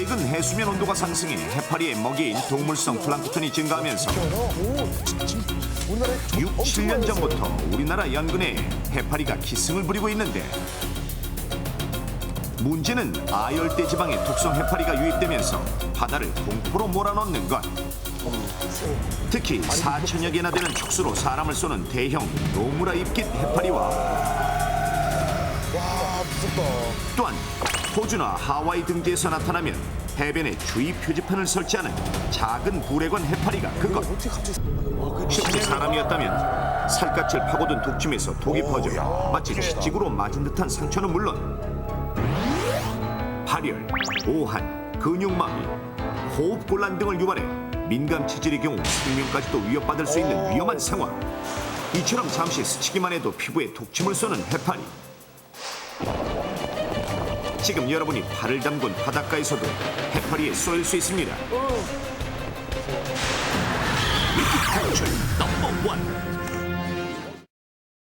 해수면 온도가 상승해 해파리의 먹이인 동물성 플랑크톤이 증가하면서 6, 7년 전부터 우리나라 연근에 해파리가 기승을 부리고 있는데 문제는 아열대 지방의 독성 해파리가 유입되면서 바다를 공포로 몰아넣는 것. 특히 4천여 개나 되는 촉수로 사람을 쏘는 대형 노무라 입깃 해파리와 와 무섭다. 또한 호주나 하와이 등지에서 나타나면 해변에 주의 표지판을 설치하는 작은 불에관 해파리가 그것. 실제 사람이었다면 살갗을 파고든 독침에서 독이 퍼져 마치 치직으로 맞은 듯한 상처는 물론 발열, 오한, 근육마비, 호흡곤란 등을 유발해 민감 체질의 경우 생명까지도 위협받을 수 있는 위험한 상황. 이처럼 잠시 스치기만 해도 피부에 독침을 쏘는 해파리. 지금 여러분이 발을 담근 바닷가에서도 해파리에 쏘일 수 있습니다. 위기 탈출 넘버 원.